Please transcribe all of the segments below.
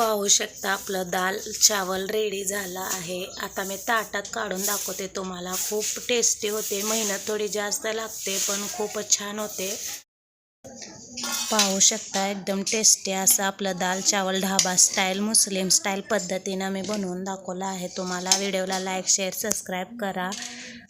पाहू शकता आपलं दाल चावल रेडी झालं आहे. आता मी ताटात काढून दाखवते तुम्हाला. खूप टेस्टी होते. मेहनत थोडी जास्त लागते पण खूपच छान होते. पाहू शकता एकदम टेस्टी असं आपलं दाल चावल ढाबा स्टाईल मुस्लिम स्टाईल पद्धतीनं मी बनवून दाखवलं आहे. तुम्हाला व्हिडिओला लाईक शेअर सबस्क्राईब करा.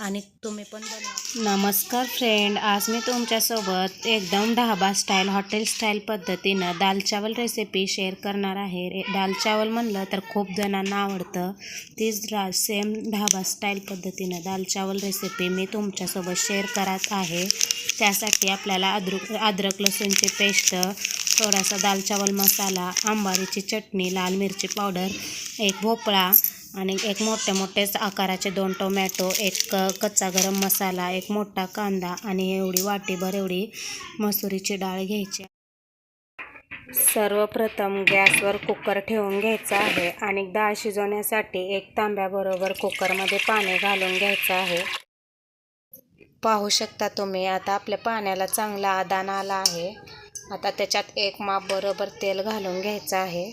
आणि तुम्ही पण बनवा. नमस्कार फ्रेंड आज मी तुमच्यासोबत एकदम ढाबा स्टाईल हॉटेल स्टाईल पद्धतीनं दाल चावल रेसिपी शेअर करणार आहे. रे दाल चावल म्हणलं तर खूप जणांना आवडतं. तीच रा सेम ढाबा स्टाईल पद्धतीनं दाल चावल रेसिपी मी तुमच्यासोबत शेअर करत आहे. त्यासाठी आपल्याला अद्रक अद्रक लसूणची पेस्ट थोडासा दाल चावल मसाला आंबारीची चटणी लाल मिरची पावडर एक भोपळा आणि एक मोठे मोठेच आकाराचे दोन टोमॅटो एक क कच्चा गरम मसाला एक मोठा कांदा आणि एवढी वाटीभर एवढी मसुरीची डाळ घ्यायची. सर्वप्रथम गॅसवर कुकर ठेवून घ्यायचा आहे आणि डाळ शिजवण्यासाठी एक तांब्याबरोबर कुकरमध्ये पाणी घालून घ्यायचं आहे. पाहू शकता तुम्ही आता आपल्या पाण्याला चांगला आदान आला आहे. आता त्याच्यात एक माप बरोबर तेल घालून घ्यायचं आहे.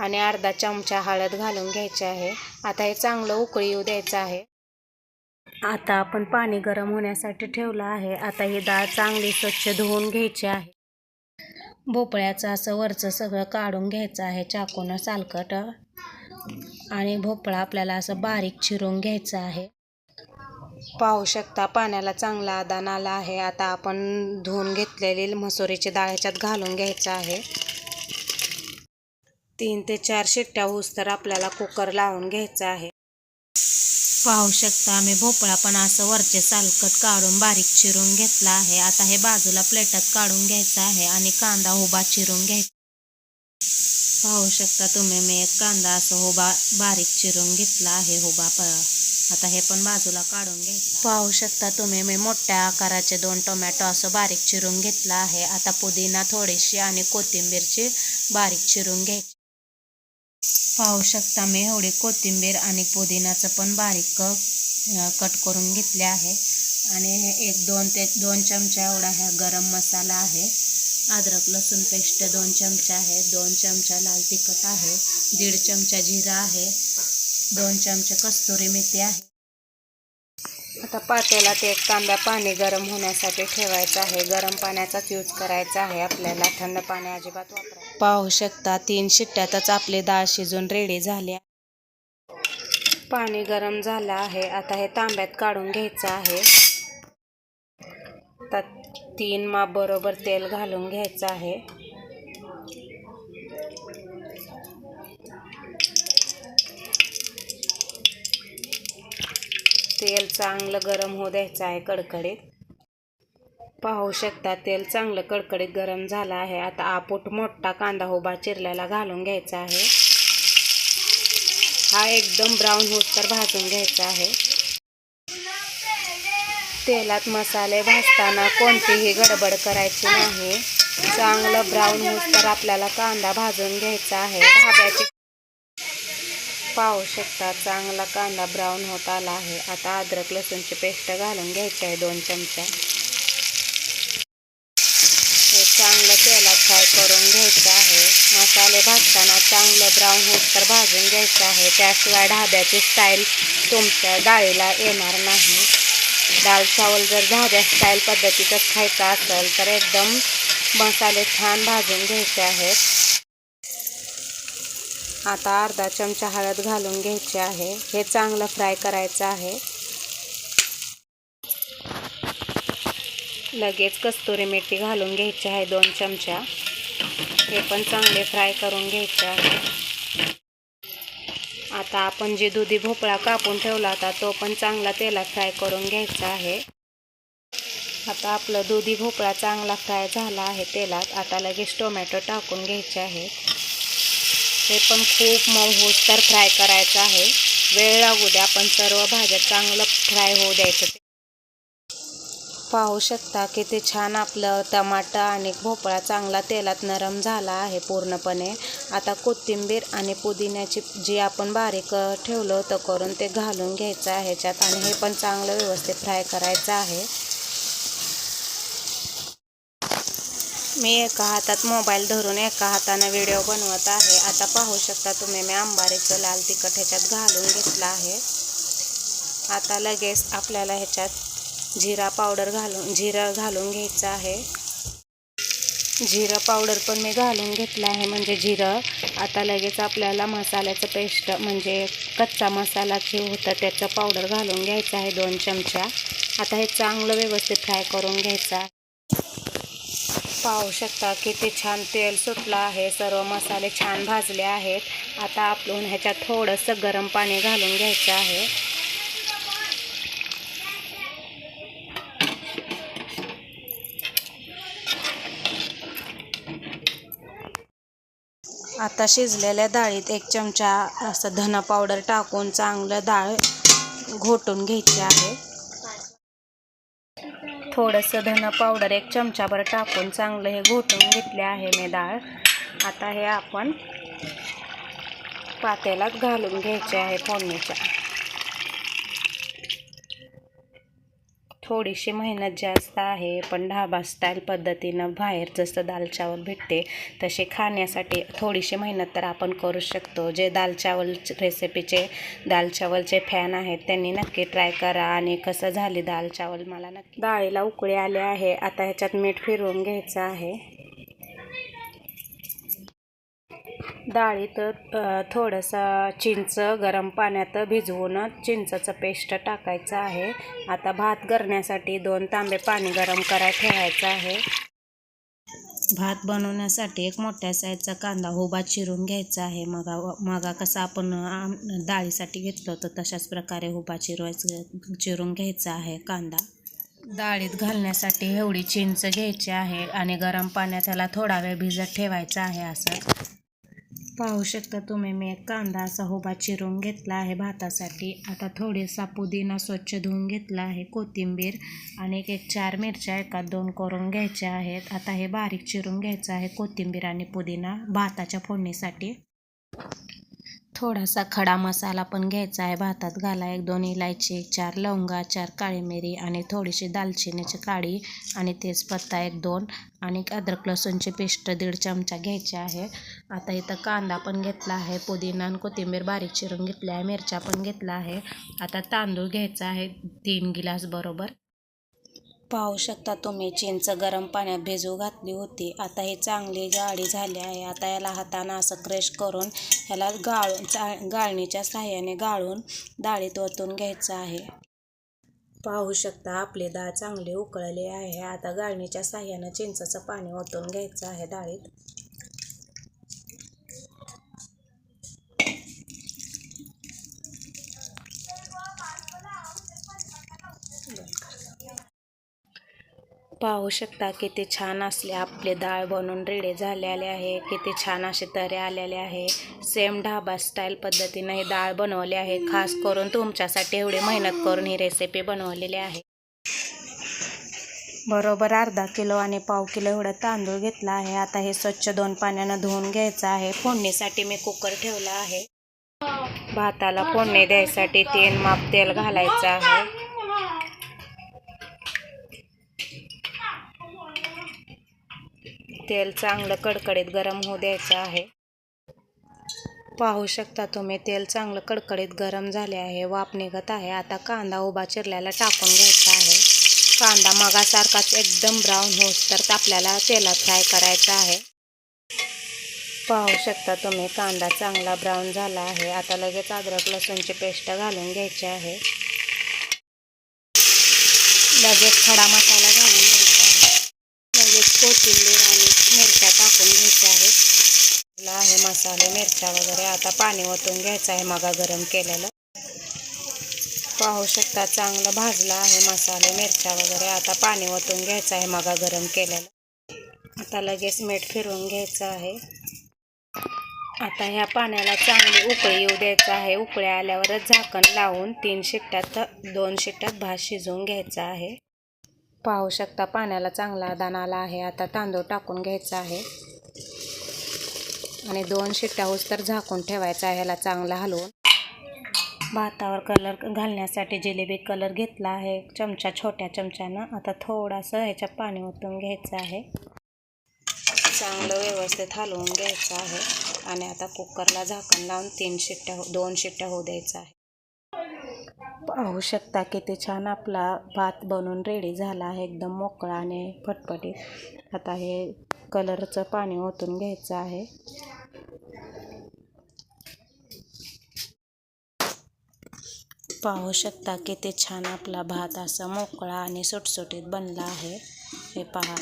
आणि अर्धा चमचा हळद घालून घ्यायची आहे. आता हे चांगलं उकळी येऊ द्यायचं आहे. आता आपण पाणी गरम होण्यासाठी ठेवलं आहे. आता ही डाळ चांगली स्वच्छ धुवून घ्यायची आहे. भोपळ्याचं असं वरचं सगळं काढून घ्यायचं आहे. चाकूनं सालकट. आणि भोपळा आपल्याला असं बारीक चिरून घ्यायचं आहे. पाहू शकता पाण्याला चांगला आदान आला आहे. आता आपण धुवून घेतलेली मसुरीची डाळ ह्याच्यात घालून घ्यायचं आहे. तीन ते चार शिट्ट्या होऊस तर आपल्याला कुकर लावून घ्यायचा आहे. पाहू शकता आम्ही भोपळा पण असं वरचे सालकट काढून बारीक चिरून घेतला आहे. आता हे बाजूला प्लेटात काढून घ्यायचं आहे आणि कांदा उभा चिरून घ्यायचा पाहू शकता तुम्ही मी एक कांदा असं उभा बारीक चिरून घेतला आहे उभा प आता हे पण बाजूला काढून घ्यायचं पाहू शकता तुम्ही मी मोठ्या आकाराचे दोन टोमॅटो असं बारीक चिरून घेतला आहे. आता पुदिना थोडीशी आणि कोथिंबीरची बारीक चिरून घ्यायची पाहू शकता मी एवढी कोथिंबीर आणि पुदिनाचं पण बारीक कट करून घेतले आहे. आणि एक दोन ते दोन चमचा एवढा ह्या गरम मसाला आहे. अद्रक लसूण पेस्ट दोन चमचा आहे. दोन चमचा लाल तिखट आहे. दीड चमचा जिरा आहे. दोन चमचे कस्तुरी मेथी आहे. आता पातेल्यात एक तांब्या पाणी गरम होण्यासाठी ठेवायचं आहे. गरम पाण्याचाच यूज करायचा आहे. आपल्याला थंड पाणी अजिबात वापरायचं पाहू शकता तीन शिट्ट्यातच आपली डाळ शिजून रेडी झाली पाणी गरम झालं आहे. आता हे तांब्यात काढून घ्यायचं आहे. आता तीन माप बरोबर तेल घालून घ्यायचं आहे. तेल चांगलं गरम होऊ द्यायचं आहे कडकडीत. पाहू शकता तेल चांगलं कडकडीत गरम झालं आहे. आता आपूट मोठा कांदा उभा चिरल्याला घालून घ्यायचा आहे. हा एकदम ब्राऊन होत तर भाजून घ्यायचा आहे. तेलात मसाले भाजताना कोणतीही गडबड करायची नाही. चांगलं ब्राऊन होत तर आपल्याला कांदा भाजून घ्यायचा आहे. ढाब्याची पाहू शकता चांगला कांदा ब्राऊन होत आला आहे. आता अद्रक लसूणची पेस्ट घालून घ्यायची आहे दोन चमचा. हे चांगलं तेलात फ्राय करून घ्यायचं आहे. मसाले भाजताना चांगलं ब्राऊन होत तर भाजून घ्यायचं आहे. त्याशिवाय ढाब्याची स्टाईल तुमच्या डाळीला येणार नाही. दाल चावल जर ढाब्या स्टाईल पद्धतीतच खायचा असेल तर एकदम मसाले छान भाजून घ्यायचे आहेत. आता अर्धा चमचा हळद घालून घ्यायची आहे. हे चांगलं फ्राय करायचं आहे. लगेच कस्तुरी मेथी घालून घ्यायची आहे दोन चमचा. हे पण चांगले फ्राय करून घ्यायचे आहे. आता आपण जे दुधी भोपळा कापून ठेवला होता तो पण चांगला तेलात फ्राय करून घ्यायचा आहे. आता आपलं दुधी भोपळा चांगला फ्राय झाला आहे तेलात. आता लगेच टोमॅटो टाकून घ्यायचे आहे. हे पण खूप मऊ तर फ्राय करायचं आहे. वेळ लागू द्या आपण सर्व भाज्या चांगलं फ्राय होऊ द्यायचं पाहू शकता किती छान आपलं टमाटर आणि भोपळा चांगला तेलात नरम झाला आहे पूर्णपणे. आता कोथिंबीर आणि पुदिन्याची जी आपण बारीक ठेवलं होतं करून ते घालून घ्यायचं आहे ह्याच्यात. आणि हे पण चांगलं व्यवस्थित फ्राय करायचं आहे. मी एका हातात मोबाईल धरून एका हातानं व्हिडिओ बनवत आहे. आता पाहू शकता तुम्ही मी आंबारीचं लाल तिखट ह्याच्यात घालून घेतलं आहे. आता लगेच आपल्याला ह्याच्यात जिरा पावडर घालून जिरं घालून घ्यायचं आहे. जिरं पावडर पण मी घालून घेतलं आहे. म्हणजे जिरं आता लगेच आपल्याला मसाल्याचं पेस्ट म्हणजे कच्चा मसाला जे होतं त्याचं पावडर घालून घ्यायचं आहे दोन चमचा. आता हे चांगलं व्यवस्थित फ्राय करून घ्यायचं आहे. पाहू शकता किती छान तेल सुटलं आहे. सर्व मसाले छान भाजले आहेत. आता आपण ह्याच्यात थोडंसं गरम पाणी घालून घ्यायचं आहे. आता शिजलेल्या डाळीत एक चमचा असं धना पावडर टाकून चांगलं डाळ घोटून घ्यायची आहे. थोडंसं धना पावडर एक चमचाभर टाकून चांगलं हे घोटून घेतले आहे मी डाळ. आता हे आपण पातेल्यात घालून घ्यायचे आहे फोडणीच्या. थोडीशी मेहनत जास्त आहे पण ढाबा स्टाईल पद्धतीनं बाहेर जसं दाल चावल भेटते तसे खाण्यासाठी थोडीशी मेहनत तर आपण करू शकतो. जे दाल चावल रेसिपीचे दाल चावलचे फॅन आहेत त्यांनी नक्की ट्राय करा. आणि कसं झाली दाल चावल? मला नक्की डाळीला उकळी आले आहे. आता ह्याच्यात मीठ फिरवून घ्यायचं आहे. डाळीत थोडंसं चिंच गरम पाण्यात भिजवून चिंचचं पेस्ट टाकायचं आहे. आता भात करण्यासाठी दोन तांबे पाणी गरम करा ठेवायचं आहे. भात बनवण्यासाठी एक मोठ्या साईजचा कांदा उभा चिरून घ्यायचा आहे. मगा मगा कसा आपण डाळीसाठी घेतलं होतं तशाच प्रकारे उभा चिरवायचं चिरून घ्यायचा आहे कांदा. डाळीत घालण्यासाठी एवढी चिंच घ्यायची आहे आणि गरम पाण्यात त्याला थोडा वेळ भिजत ठेवायचा आहे असं. पाहू शकता तुम्ही मी एक कांदा असा होबा चिरून घेतला आहे भातासाठी. आता थोडेसा पुदिना स्वच्छ धुवून घेतला आहे कोथिंबीर आणि एक एक चार मिरच्या एकात दोन करून घ्यायच्या आहेत. आता हे बारीक चिरून घ्यायचं आहे कोथिंबीर आणि पुदिना भाताच्या फोडणीसाठी. थोडासा खडा मसाला पण घ्यायचा आहे. भातात घाला एक दोन इलायची एक चार लवंगा चार काळी मिरी आणि थोडीशी दालचिनीची काळी आणि तेजपत्ता एक दोन आणि अद्रक लसूणची पेस्ट दीड चमचा घ्यायची आहे. आता इथं कांदा पण घेतला आहे. पुदिना आणि कोथिंबीर बारीक चिरून घेतली आहे. मिरच्या पण घेतला आहे. आता तांदूळ घ्यायचा आहे तीन गिलास बरोबर. पाहू शकता तुम्ही चिंच गरम पाण्यात भिजू घातली होती. आता हे चांगली गाळी झाली आहे. आता याला हातानं असं क्रश करून ह्याला गाळून चा गाळणीच्या साह्याने गाळून डाळीत ओतून घ्यायचं आहे. पाहू शकता आपली डाळ चांगली उकळली आहे. आता गाळणीच्या साह्यानं चिंचाचं पाणी ओतून घ्यायचं आहे डाळीत. पाहू शकता किती छान असले आपले डाळ बनवून रेडी झालेले आहे किती छान असे तरे आलेले आहे. सेम ढाबा स्टाईल पद्धतीनं हे डाळ बनवली आहे. खास करून तुमच्यासाठी एवढी मेहनत करून ही रेसिपी बनवलेली आहे. बरोबर अर्धा किलो आणि पाव किलो एवढं तांदूळ घेतला आहे. आता हे स्वच्छ दोन पाण्यानं धुवून घ्यायचं आहे. फोडणीसाठी मी कुकर ठेवला आहे. भाताला फोडणी द्यायसाठी तीन माप तेल घालायचं आहे. तेल चांगलं कडकडीत गरम होऊ द्यायचं आहे. पाहू शकता तुम्ही तेल चांगलं कडकडीत गरम झाले आहे वाफ निघत आहे. आता कांदा उभा चिरल्याला टाकून घ्यायचा आहे. कांदा मगासारखाच एकदम ब्राऊन होस तर आपल्याला तेलात फ्राय करायचा आहे. पाहू शकता तुम्ही कांदा चांगला ब्राऊन झाला आहे. आता लगेच अद्रक लसूणची पेस्ट घालून घ्यायची आहे. लगेच खडा मसाला घालून घ्यायचा आहे लगेच कोथिंबीर आणि मिरच्या टाकून घ्यायचे आहेत. आहे मसाले मिरच्या वगैरे. आता पाणी ओतून घ्यायचं आहे मगा गरम केलेलं. पाहू शकता चांगलं भाजलं आहे मसाले मिरच्या वगैरे. आता पाणी ओतून घ्यायचं आहे मगा गरम केलेलं. आता लगेच मीठ फिरवून घ्यायचं आहे. आता ह्या पाण्याला चांगली उकळी येऊ द्यायचं आहे. उकळी आल्यावरच झाकण लावून तीन शिट्ट्यात दोन शिट्ट्यात भात शिजवून घ्यायचा आहे. पाहू शकता पाण्याला चांगला दाण आला आहे. आता तांदूळ टाकून घ्यायचा आहे. आणि दोन शिट्ट्या होस तर झाकून ठेवायचा आहे. ह्याला चांगला हलवून. भातावर कलर घालण्यासाठी जिलेबी कलर घेतला आहे. चमचा छोट्या चमच्यानं. आता थोडासा ह्याच्यात पाणी ओतून घ्यायचं आहे. चांगलं व्यवस्थित हलवून घ्यायचं आहे. आणि आता कुकरला झाकण लावून तीन शिट्ट्या हो दोन शिट्ट्या होऊ द्यायचं आहे. पाहू शकता किती छान आपला भात बनवून रेडी झाला आहे. एकदम मोकळा आणि फटफटीत. आता हे कलरचं पाणी ओतून घ्यायचं आहे. पाहू शकता किती छान आपला भात असा मोकळा आणि सुटसुटीत बनला आहे. हे पहा.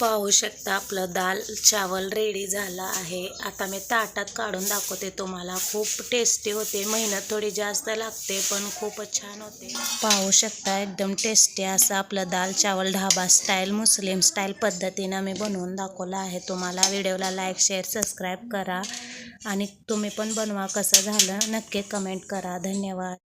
पाहू शकता. आपलं दाल चावल रेडी झालं आहे. आता मी ताटात काढून दाखवते तुम्हाला. खूप टेस्टी होते. मेहनत थोडी जास्त लागते पण खूपच छान होते. पाहू शकता. एकदम टेस्टी असं आपलं दाल चावल ढाबा स्टाईल मुस्लिम स्टाईल पद्धतीनं मी बनवून दाखवलं आहे. तुम्हाला व्हिडिओला लाईक शेअर सबस्क्राईब करा. आणि तुम्ही पण बनवा. कसं झालं नक्की कमेंट करा. धन्यवाद.